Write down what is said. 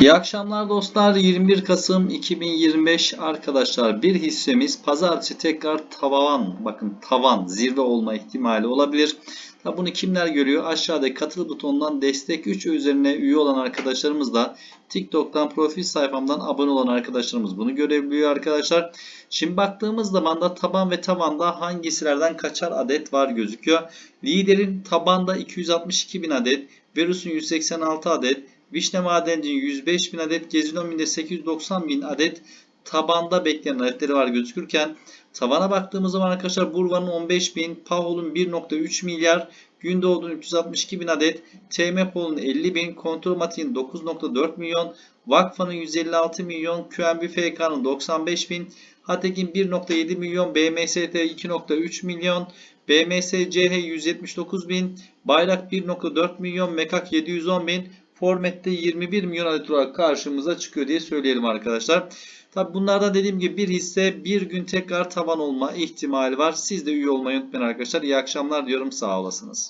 İyi akşamlar dostlar. 21 Kasım 2025 arkadaşlar bir hissemiz pazartesi tekrar tavan bakın tavan zirve olma ihtimali olabilir. Tabi bunu kimler görüyor? Aşağıdaki katıl butonundan destek 3 üzerine üye olan arkadaşlarımız da TikTok'tan profil sayfamdan abone olan arkadaşlarımız bunu görebiliyor arkadaşlar. Şimdi baktığımız zaman da taban ve tavanda hangisilerden kaçar adet var gözüküyor. Liderin tabanda 262 bin adet, Verus'un 186 adet, Vişne Madenci'nin 105 bin adet, Gezinomin'de 890 bin adet tabanda beklenen adetleri var gözükürken tavana baktığımız zaman arkadaşlar Burva'nın 15 bin, Pahol'un 1.3 milyar, Gündoğdu'nun 362 bin adet, TMPOL'un 50 bin, Kontrolmatik'in 9.4 milyon, Vakfa'nın 156 milyon, QNBFK'nın 95 bin, Hatek'in 1.7 milyon, BMST 2.3 milyon, BMSCH 179 bin, Bayrak 1.4 milyon, Mekak 710 bin, Format'te 21 milyon adet olarak karşımıza çıkıyor diye söyleyelim arkadaşlar. Tabi bunlardan dediğim gibi bir hisse bir gün tekrar tavan olma ihtimali var. Siz de üye olmayı unutmayın arkadaşlar. İyi akşamlar diyorum sağ olasınız.